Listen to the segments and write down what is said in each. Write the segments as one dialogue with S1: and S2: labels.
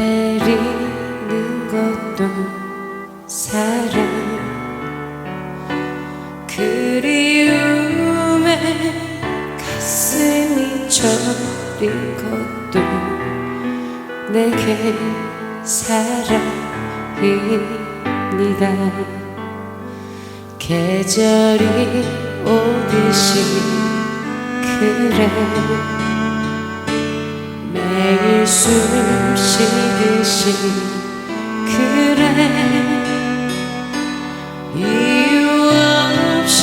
S1: 기다리는 것도 사랑. 그리움에 가슴이 저린 것도 내게 사랑입니다. 계절이 오듯이 그래. 매일 숨쉬 듯이 그래. 이유 없이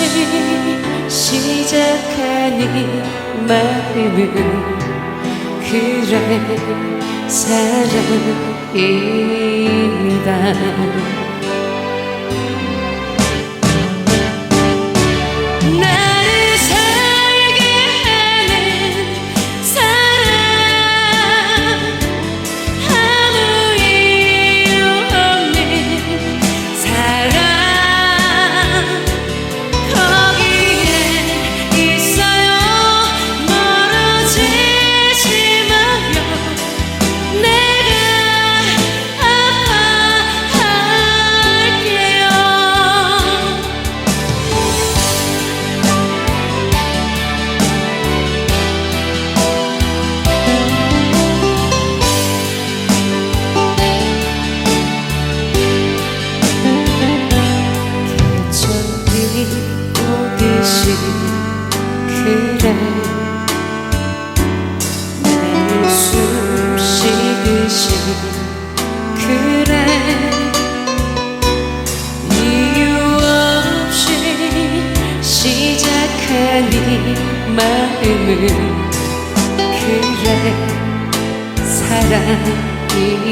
S1: 시작한 이 마음은 그래 사랑입니다 마음은 그래. 사랑입니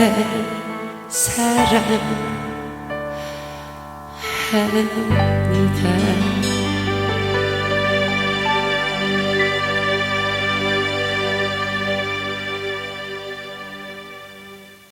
S1: 그대 사랑합니다